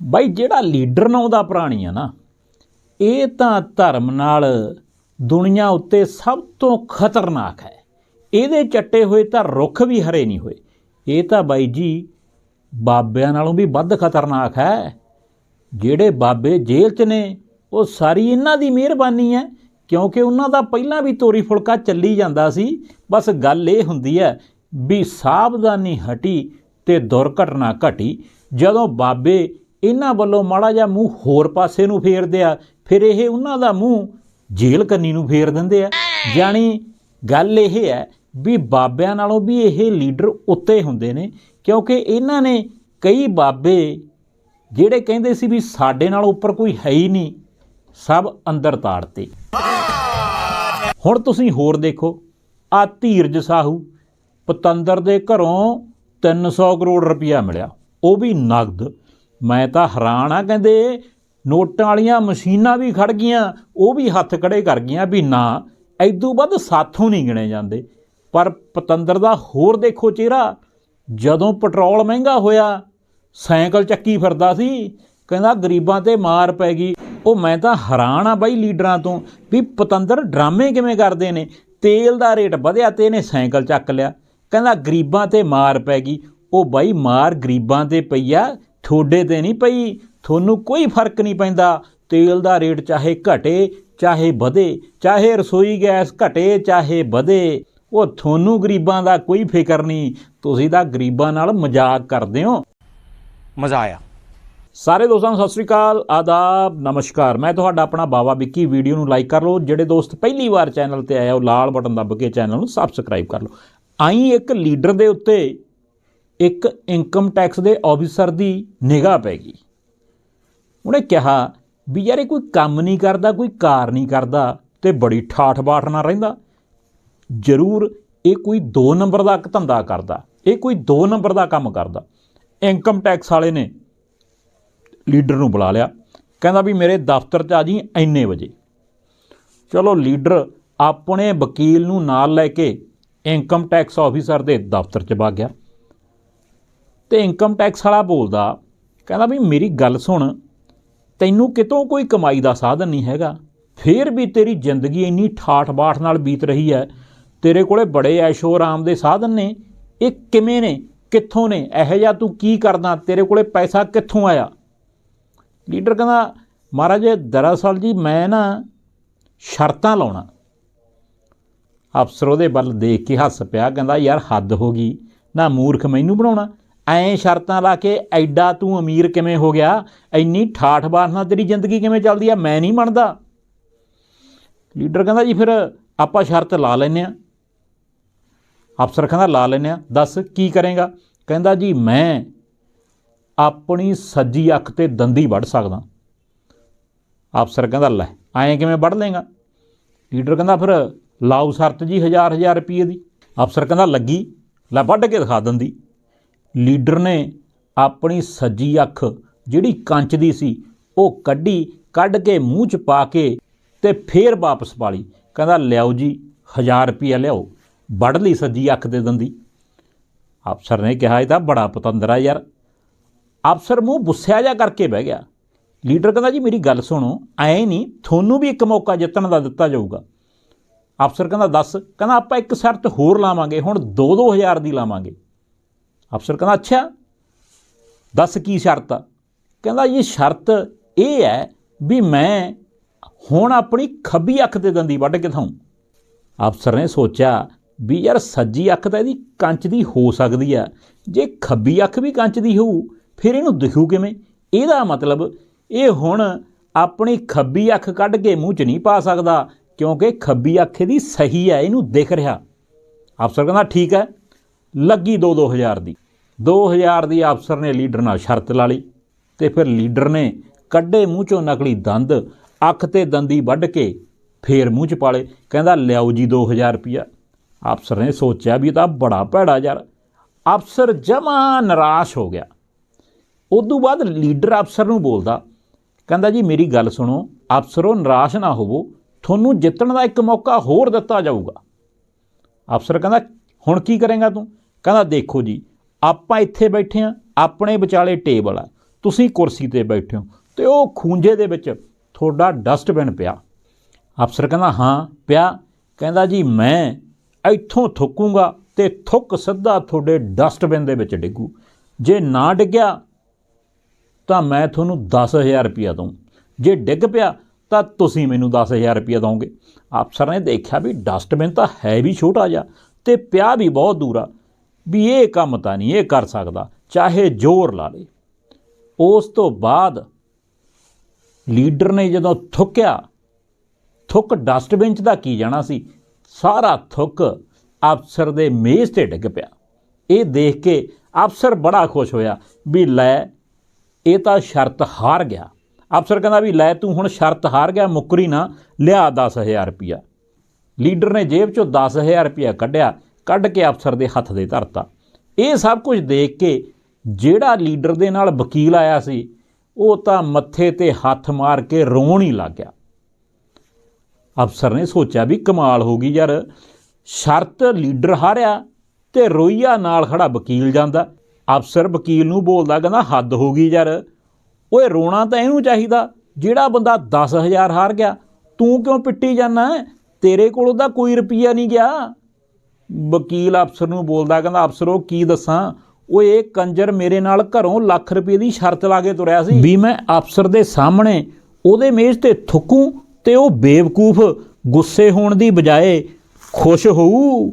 ਬਾਈ ਜਿਹੜਾ ਲੀਡਰ ਨਾ ਦਾ ਪ੍ਰਾਣੀ ਆ ਨਾ, ਇਹ ਤਾਂ ਧਰਮ ਨਾਲ ਦੁਨੀਆ ਉੱਤੇ ਸਭ ਤੋਂ ਖਤਰਨਾਕ ਹੈ। ਇਹਦੇ ਚੱਟੇ ਹੋਏ ਤਾਂ ਰੁੱਖ ਵੀ ਹਰੇ ਨਹੀਂ ਹੋਏ। ਇਹ ਤਾਂ ਬਾਈ ਜੀ ਬਾਬਿਆਂ ਨਾਲੋਂ ਵੀ ਵੱਧ ਖਤਰਨਾਕ ਹੈ। ਜਿਹੜੇ ਬਾਬੇ ਜੇਲ੍ਹ 'ਚ ਨੇ, ਉਹ ਸਾਰੀ ਇਹਨਾਂ ਦੀ ਮਿਹਰਬਾਨੀ ਹੈ, ਕਿਉਂਕਿ ਉਹਨਾਂ ਦਾ ਪਹਿਲਾਂ ਵੀ ਤੋਰੀ ਫੁਲਕਾ ਚੱਲੀ ਜਾਂਦਾ ਸੀ। ਬਸ ਗੱਲ ਇਹ ਹੁੰਦੀ ਹੈ ਵੀ ਸਾਵਧਾਨੀ ਹਟੀ ਤੇ ਦੁਰਘਟਨਾ ਘਟੀ। ਜਦੋਂ ਬਾਬੇ ਇਹਨਾਂ ਵੱਲੋਂ ਮਾੜਾ ਜਿਹਾ ਮੂੰਹ ਹੋਰ ਪਾਸੇ ਨੂੰ ਫੇਰਦੇ ਆ। ਫਿਰ ਇਹ ਉਹਨਾਂ ਦਾ ਮੂੰਹ ਜੇਲ੍ਹ ਕੰਨੀ ਨੂੰ ਫੇਰ ਦਿੰਦੇ ਆ। ਜਾਣੀ ਗੱਲ ਇਹ ਹੈ ਵੀ ਬਾਬਿਆਂ ਨਾਲੋਂ ਵੀ ਇਹ ਲੀਡਰ ਉੱਤੇ ਹੁੰਦੇ ਨੇ, ਕਿਉਂਕਿ ਇਹਨਾਂ ਨੇ ਕਈ ਬਾਬੇ ਜਿਹੜੇ ਕਹਿੰਦੇ ਸੀ ਵੀ ਸਾਡੇ ਨਾਲ ਉੱਪਰ ਕੋਈ ਹੈ ਹੀ ਨਹੀਂ, ਸਭ ਅੰਦਰ ਤਾੜਤੇ। ਹੁਣ ਤੁਸੀਂ ਹੋਰ ਦੇਖੋ ਆ ਧੀਰਜ ਸਾਹੂ ਪਤੰਦਰ ਦੇ ਘਰੋਂ 300 ਕਰੋੜ ਰੁਪਇਆ ਮਿਲਿਆ। ਉਹ ਵੀ ਨਗਦ। ਮੈਂ ਤਾਂ ਹੈਰਾਨ ਆ ਕਹਿੰਦੇ, ਨੋਟਾਂ ਵਾਲੀਆਂ ਮਸ਼ੀਨਾਂ ਵੀ ਖੜ ਗਈਆਂ, ਉਹ ਵੀ ਹੱਥ ਖੜੇ ਕਰ ਗਈਆਂ ਵੀ ਨਾ, ਐਦੂ ਵੱਧ ਸਾਥੋਂ ਨਹੀਂ ਗਿਣੇ ਜਾਂਦੇ। ਪਰ ਪਤੰਦਰ ਦਾ ਹੋਰ ਦੇਖੋ ਚਿਹਰਾ, ਜਦੋਂ ਪੈਟਰੋਲ ਮਹਿੰਗਾ ਹੋਇਆ, ਸਾਈਕਲ ਚੱਕੀ ਫਿਰਦਾ ਸੀ, ਕਹਿੰਦਾ ਗਰੀਬਾਂ ਤੇ ਮਾਰ ਪੈ ਗਈ। ਉਹ ਮੈਂ ਤਾਂ ਹੈਰਾਨ ਆ ਬਾਈ ਲੀਡਰਾਂ ਤੋਂ ਵੀ ਪਤੰਦਰ ਡਰਾਮੇ ਕਿਵੇਂ ਕਰਦੇ ਨੇ, ਤੇਲ ਦਾ ਰੇਟ ਵਧਿਆ ਤੇ ਇਹਨੇ ਸਾਈਕਲ ਚੱਕ ਲਿਆ। ਕਹਿੰਦਾ ਗਰੀਬਾਂ ਤੇ ਮਾਰ ਪੈ ਗਈ, ਉਹ ਬਾਈ ਮਾਰ ਗਰੀਬਾਂ ਤੇ ਪਈ ਆ ਥੋੜੇ ਤੇ ਨਹੀਂ ਪਈ ਤੁਹਾਨੂੰ ਕੋਈ ਫ਼ਰਕ ਨਹੀਂ ਪੈਂਦਾ। ਤੇਲ ਦਾ ਰੇਟ ਚਾਹੇ ਘਟੇ ਚਾਹੇ ਵਧੇ ਚਾਹੇ ਰਸੋਈ ਗੈਸ ਘਟੇ ਚਾਹੇ ਵਧੇ ਉਹ ਤੁਹਾਨੂੰ ਗਰੀਬਾਂ ਦਾ ਕੋਈ ਫਿਕਰ ਨਹੀਂ। ਤੁਸੀਂ ਤਾਂ ਗਰੀਬਾਂ ਨਾਲ ਮਜ਼ਾਕ ਕਰਦੇ ਹੋ। ਮਜ਼ਾ ਆਇਆ। ਸਾਰੇ ਦੋਸਤਾਂ ਨੂੰ ਸਤਿ ਸ੍ਰੀ ਅਕਾਲ ਆਦਾਬ ਨਮਸਕਾਰ। ਮੈਂ ਤੁਹਾਡਾ ਆਪਣਾ ਬਾਵਾ ਵਿੱਕੀ ਵੀਡੀਓ ਨੂੰ ਲਾਈਕ ਕਰ ਲਓ। ਜਿਹੜੇ ਦੋਸਤ ਪਹਿਲੀ ਵਾਰ ਚੈਨਲ ਤੇ ਆਏ ਆ ਉਹ ਲਾਲ ਬਟਨ ਦੱਬ ਕੇ ਚੈਨਲ ਨੂੰ ਸਬਸਕ੍ਰਾਈਬ ਕਰ ਲਓ। ਆਈ ਇੱਕ ਲੀਡਰ ਦੇ ਉੱਤੇ ਇੱਕ ਇਨਕਮ ਟੈਕਸ ਦੇ ਆਫੀਸਰ ਦੀ ਨਿਗਾਹ ਪੈ ਗਈ। ਉਹਨੇ ਕਿਹਾ ਵੀ ਯਾਰ ਇਹ ਕੋਈ ਕੰਮ ਨਹੀਂ ਕਰਦਾ, ਕੋਈ ਕਾਰ ਨਹੀਂ ਕਰਦਾ ਤੇ ਬੜੀ ਠਾਠ ਬਾਠ ਨਾਲ ਰਹਿੰਦਾ। ਜ਼ਰੂਰ ਇਹ ਕੋਈ 2 ਨੰਬਰ ਦਾ ਧੰਦਾ ਕਰਦਾ, ਇਹ ਕੋਈ 2 ਨੰਬਰ ਦਾ ਕੰਮ ਕਰਦਾ। ਇਨਕਮ ਟੈਕਸ ਵਾਲੇ ਨੇ ਲੀਡਰ ਨੂੰ ਬੁਲਾ ਲਿਆ, ਕਹਿੰਦਾ ਵੀ ਮੇਰੇ ਦਫ਼ਤਰ 'ਚ ਆ ਜੀ ਇੰਨੇ ਵਜੇ। ਚਲੋ ਲੀਡਰ ਆਪਣੇ ਵਕੀਲ ਨੂੰ ਨਾਲ ਲੈ ਕੇ ਇਨਕਮ ਟੈਕਸ ਆਫੀਸਰ ਦੇ ਦਫ਼ਤਰ 'ਚ ਵਗ ਗਿਆ। ਤੇ ਇਨਕਮ ਟੈਕਸ ਵਾਲਾ ਬੋਲਦਾ, ਕਹਿੰਦਾ ਵੀ ਮੇਰੀ ਗੱਲ ਸੁਣ, ਤੈਨੂੰ ਕਿਤੋਂ ਕੋਈ ਕਮਾਈ ਦਾ ਸਾਧਨ ਨਹੀਂ ਹੈਗਾ, ਫੇਰ ਵੀ ਤੇਰੀ ਜ਼ਿੰਦਗੀ ਇੰਨੀ ਠਾਠ ਬਾਠ ਨਾਲ ਬੀਤ ਰਹੀ ਹੈ, ਤੇਰੇ ਕੋਲੇ ਬੜੇ ਐਸ਼ੋ ਆਰਾਮ ਦੇ ਸਾਧਨ ਨੇ, ਇਹ ਕਿਵੇਂ ਨੇ, ਕਿੱਥੋਂ ਨੇ, ਇਹੋ ਜਿਹਾ ਤੂੰ ਕੀ ਕਰਦਾ, ਤੇਰੇ ਕੋਲੇ ਪੈਸਾ ਕਿੱਥੋਂ ਆਇਆ? ਲੀਡਰ ਕਹਿੰਦਾ, ਮਹਾਰਾਜ, ਦਰਅਸਲ ਜੀ ਮੈਂ ਨਾ ਸ਼ਰਤਾਂ ਲਾਉਣਾ। ਅਫਸਰ ਉਹਦੇ ਵੱਲ ਦੇਖ ਕੇ ਹੱਸ ਪਿਆ, ਕਹਿੰਦਾ, ਯਾਰ ਹੱਦ ਹੋ ਗਈ, ਨਾ ਮੂਰਖ ਮੈਨੂੰ ਬਣਾਉਣਾ। ਐਂ ਸ਼ਰਤਾਂ ਲਾ ਕੇ ਐਡਾ ਤੂੰ ਅਮੀਰ ਕਿਵੇਂ ਹੋ ਗਿਆ? ਇੰਨੀ ਠਾਠ ਬਾਠ ਨਾਲ ਤੇਰੀ ਜ਼ਿੰਦਗੀ ਕਿਵੇਂ ਚੱਲਦੀ ਆ? ਮੈਂ ਨਹੀਂ ਮੰਨਦਾ। ਲੀਡਰ ਕਹਿੰਦਾ ਜੀ ਫਿਰ ਆਪਾਂ ਸ਼ਰਤ ਲਾ ਲੈਨੇ ਆ ਅਫਸਰ ਕਹਿੰਦਾ ਲਾ ਲੈਨੇ ਆ ਦੱਸ ਕੀ ਕਰੇਗਾ? ਕਹਿੰਦਾ ਜੀ ਮੈਂ ਆਪਣੀ ਸੱਜੀ ਅੱਖ ਤੇ ਦੰਦੀ ਵੱਢ ਸਕਦਾ। ਅਫਸਰ ਕਹਿੰਦਾ ਲੈ, ਐਂ ਕਿਵੇਂ ਵੱਢ ਲੇਗਾ ਲੀਡਰ ਕਹਿੰਦਾ ਫਿਰ ਲਾਓ ਸ਼ਰਤ ਜੀ ਹਜ਼ਾਰ ਹਜ਼ਾਰ ਰੁਪਏ ਦੀ। ਅਫਸਰ ਕਹਿੰਦਾ ਲੱਗੀ, ਲੈ ਵੱਢ ਕੇ ਦਿਖਾ ਦਿੰਦੀ। ਲੀਡਰ ਨੇ ਆਪਣੀ ਸੱਜੀ ਅੱਖ, ਜਿਹੜੀ ਕੰਚ ਦੀ ਸੀ, ਉਹ ਕੱਢੀ, ਕੱਢ ਕੇ ਮੂੰਹ 'ਚ ਪਾ ਕੇ ਤੇ ਫੇਰ ਵਾਪਸ ਪਾ ਲਈ ਕਹਿੰਦਾ, ਲਿਆਓ ਜੀ 1000 ਰੁਪਿਆ ਲਿਆਓ। ਵੱਢ ਲਈ ਸੱਜੀ ਅੱਖ ਦੇ ਦੰਦੀ। ਅਫਸਰ ਨੇ ਕਿਹਾ, ਇਹ ਤਾਂ ਬੜਾ ਪਤੰਦਰਾ ਯਾਰ। ਅਫਸਰ ਮੂੰਹ ਬੁੱਸਿਆ ਜਾ ਕਰਕੇ ਬਹਿ ਗਿਆ। ਲੀਡਰ ਕਹਿੰਦਾ, ਜੀ, ਮੇਰੀ ਗੱਲ ਸੁਣੋ, ਐ ਨਹੀਂ, ਤੁਹਾਨੂੰ ਵੀ ਇੱਕ ਮੌਕਾ ਜਿੱਤਣ ਦਾ ਦਿੱਤਾ ਜਾਊਗਾ। ਅਫਸਰ ਕਹਿੰਦਾ, ਦੱਸ। ਕਹਿੰਦਾ, ਆਪਾਂ ਇੱਕ ਸ਼ਰਤ ਹੋਰ ਲਾਵਾਂਗੇ, ਹੁਣ 2-2000 ਦੀ ਲਾਵਾਂਗੇ। ਅਫਸਰ ਕਹਿੰਦਾ, ਅੱਛਾ, ਦੱਸ ਕੀ ਸ਼ਰਤ ਆ? ਕਹਿੰਦਾ, ਇਹ ਸ਼ਰਤ ਇਹ ਹੈ ਵੀ ਮੈਂ ਹੁਣ ਆਪਣੀ ਖੱਬੀ ਅੱਖ ਤੇ ਦੰਦੀ ਵੱਢ ਕੇ ਥਾਉਂ ਅਫਸਰ ਨੇ ਸੋਚਿਆ ਵੀ ਯਾਰ ਸੱਜੀ ਅੱਖ ਤਾਂ ਇਹਦੀ ਕੰਚ ਦੀ ਹੋ ਸਕਦੀ ਆ। ਜੇ ਖੱਬੀ ਅੱਖ ਵੀ ਕੰਚ ਦੀ ਹੋਊ, ਫਿਰ ਇਹਨੂੰ ਦਿਖੂ ਕਿਵੇਂ? ਇਹਦਾ ਮਤਲਬ ਇਹ ਹੁਣ ਆਪਣੀ ਖੱਬੀ ਅੱਖ ਕੱਢ ਕੇ ਮੂੰਹ 'ਚ ਨਹੀਂ ਪਾ ਸਕਦਾ, ਕਿਉਂਕਿ ਖੱਬੀ ਅੱਖ ਦੀ ਸਹੀ ਹੈ, ਇਹਨੂੰ ਦਿਖ ਰਿਹਾ। ਅਫਸਰ ਕਹਿੰਦਾ, ਠੀਕ ਹੈ, ਲੱਗੀ 2-2000 ਦੀ। 2000 ਦੀ ਅਫਸਰ ਨੇ ਲੀਡਰ ਨਾਲ ਸ਼ਰਤ ਲਾ ਲਈ ਤੇ ਫਿਰ ਲੀਡਰ ਨੇ ਕੱਢੇ ਮੂੰਹ ਚੋਂ ਨਕਲੀ ਦੰਦ, ਅੱਖ ਤੇ ਦੰਦੀ ਵੱਢ ਕੇ ਫੇਰ ਮੂੰਹ 'ਚ ਪਾਲੇ। ਕਹਿੰਦਾ, ਲਿਆਓ ਜੀ 2000 ਰੁਪਿਆ ਅਫਸਰ ਨੇ ਸੋਚਿਆ ਵੀ ਇਹ ਤਾਂ ਬੜਾ ਭੈੜਾ ਯਾਰ। ਅਫਸਰ ਜਮਾ ਨਿਰਾਸ਼ ਹੋ ਗਿਆ। ਉਦੋਂ ਬਾਅਦ ਲੀਡਰ ਅਫਸਰ ਨੂੰ ਬੋਲਦਾ, ਕਹਿੰਦਾ ਜੀ, ਮੇਰੀ ਗੱਲ ਸੁਣੋ, ਅਫਸਰੋ ਨਿਰਾਸ਼ ਨਾ ਹੋਵੋ, ਤੁਹਾਨੂੰ ਜਿੱਤਣ ਦਾ ਇੱਕ ਮੌਕਾ ਹੋਰ ਦਿੱਤਾ ਜਾਊਗਾ। ਅਫਸਰ ਕਹਿੰਦਾ, ਹੁਣ ਕੀ ਕਰੇਗਾ ਤੂੰ? ਕਹਿੰਦਾ, ਦੇਖੋ ਜੀ ਆਪਾਂ ਇੱਥੇ ਬੈਠੇ ਆ ਆਪਣੇ ਵਿਚਾਲੇ ਟੇਬਲ ਆ। ਤੁਸੀਂ ਕੁਰਸੀ ਤੇ ਬੈਠੇ ਹੋ ਤੇ ਉਹ ਖੂੰਜੇ ਦੇ ਵਿੱਚ ਤੁਹਾਡਾ ਡਸਟਬਿਨ ਪਿਆ। ਅਫਸਰ ਕਹਿੰਦਾ, ਹਾਂ, ਪਿਆ। ਕਹਿੰਦਾ, ਜੀ, ਮੈਂ ਇੱਥੋਂ ਥੁੱਕੂੰਗਾ ਤੇ ਥੁੱਕ ਸਿੱਧਾ ਤੁਹਾਡੇ ਡਸਟਬਿਨ ਦੇ ਵਿੱਚ ਡਿੱਗੂ। ਜੇ ਨਾ ਡਿੱਗਿਆ ਤਾਂ ਮੈਂ ਤੁਹਾਨੂੰ 10000 ਰੁਪਇਆ ਦਊਂ। ਜੇ ਡਿੱਗ ਪਿਆ ਤਾਂ ਤੁਸੀਂ ਮੈਨੂੰ 10000 ਰੁਪਇਆ ਦਓਗੇ ਅਫਸਰ ਨੇ ਦੇਖਿਆ ਵੀ ਡਸਟਬਿਨ ਤਾਂ ਹੈ ਵੀ ਛੋਟਾ ਜਿਹਾ ਤੇ ਪਿਆ ਵੀ ਬਹੁਤ ਦੂਰ ਆ। ਵੀ ਇਹ ਕੰਮ ਤਾਂ ਨਹੀਂ, ਇਹ ਕਰ ਸਕਦਾ, ਚਾਹੇ ਜ਼ੋਰ ਲਾ ਲੇ। ਉਸ ਤੋਂ ਬਾਅਦ ਲੀਡਰ ਨੇ ਜਦੋਂ ਥੁੱਕਿਆ, ਥੁੱਕ ਡਸਟਬਿਨ 'ਚ ਦਾ ਕੀ ਜਾਣਾ ਸੀ? ਸਾਰਾ ਥੁੱਕ ਅਫਸਰ ਦੇ ਮੇਜ਼ ਤੇ ਡਿੱਗ ਪਿਆ। ਇਹ ਦੇਖ ਕੇ ਅਫਸਰ ਬੜਾ ਖੁਸ਼ ਹੋਇਆ ਵੀ ਲੈ, ਇਹ ਤਾਂ ਸ਼ਰਤ ਹਾਰ ਗਿਆ। ਅਫਸਰ ਕਹਿੰਦਾ ਵੀ ਲੈ, ਤੂੰ ਹੁਣ ਸ਼ਰਤ ਹਾਰ ਗਿਆ, ਮੁੱਕਰੀ ਨਾ, ਲਿਆ 10000 ਰੁਪਿਆ ਲੀਡਰ ਨੇ ਜੇਬ ਚੋਂ 10000 ਰੁਪਿਆ ਕੱਢਿਆ ਕੱਢ ਕੇ ਅਫਸਰ ਦੇ ਹੱਥ ਦੇ ਧਰਤਾ। ਇਹ ਸਭ ਕੁਝ ਦੇਖ ਕੇ ਜਿਹੜਾ ਲੀਡਰ ਦੇ ਨਾਲ ਵਕੀਲ ਆਇਆ ਸੀ, ਉਹ ਤਾਂ ਮੱਥੇ ਤੇ ਹੱਥ ਮਾਰ ਕੇ ਰੋਣ ਹੀ ਲੱਗ ਗਿਆ। ਅਫਸਰ ਨੇ ਸੋਚਿਆ ਵੀ ਕਮਾਲ ਹੋ ਗਈ ਯਾਰ, ਸ਼ਰਤ ਲੀਡਰ ਹਾਰਿਆ ਤੇ ਰੋਈਆ ਨਾਲ ਖੜਾ ਵਕੀਲ ਜਾਂਦਾ। ਅਫਸਰ ਵਕੀਲ ਨੂੰ ਬੋਲਦਾ ਕਹਿੰਦਾ, ਹੱਦ ਹੋ ਗਈ ਯਾਰ, ਓਏ ਰੋਣਾ ਤਾਂ ਇਹਨੂੰ ਚਾਹੀਦਾ, ਜਿਹੜਾ ਬੰਦਾ 10000 ਹਾਰ ਗਿਆ, ਤੂੰ ਕਿਉਂ ਪਿੱਟੀ ਜਾਂਦਾ ਤੇਰੇ ਕੋਲ ਉਹਦਾ ਕੋਈ ਰੁਪਈਆ ਨਹੀਂ ਗਿਆ। ਵਕੀਲ ਅਫਸਰ ਨੂੰ ਬੋਲਦਾ, ਕਹਿੰਦਾ, ਅਫਸਰੋ ਕੀ ਦੱਸਾਂ? ਉਹ ਇਹ ਕੰਜਰ ਮੇਰੇ ਨਾਲ ਘਰੋਂ ਲੱਖ ਰੁਪਏ ਦੀ ਸ਼ਰਤ ਲਾ ਕੇ ਤੁਰਿਆ ਸੀ ਵੀ ਮੈਂ ਅਫਸਰ ਦੇ ਸਾਹਮਣੇ ਉਹਦੇ ਮੇਜ਼ ਤੇ ਥੁੱਕੂ ਤੇ ਉਹ ਬੇਵਕੂਫ ਗੁੱਸੇ ਹੋਣ ਦੀ ਬਜਾਏ ਖੁਸ਼ ਹੋਊ।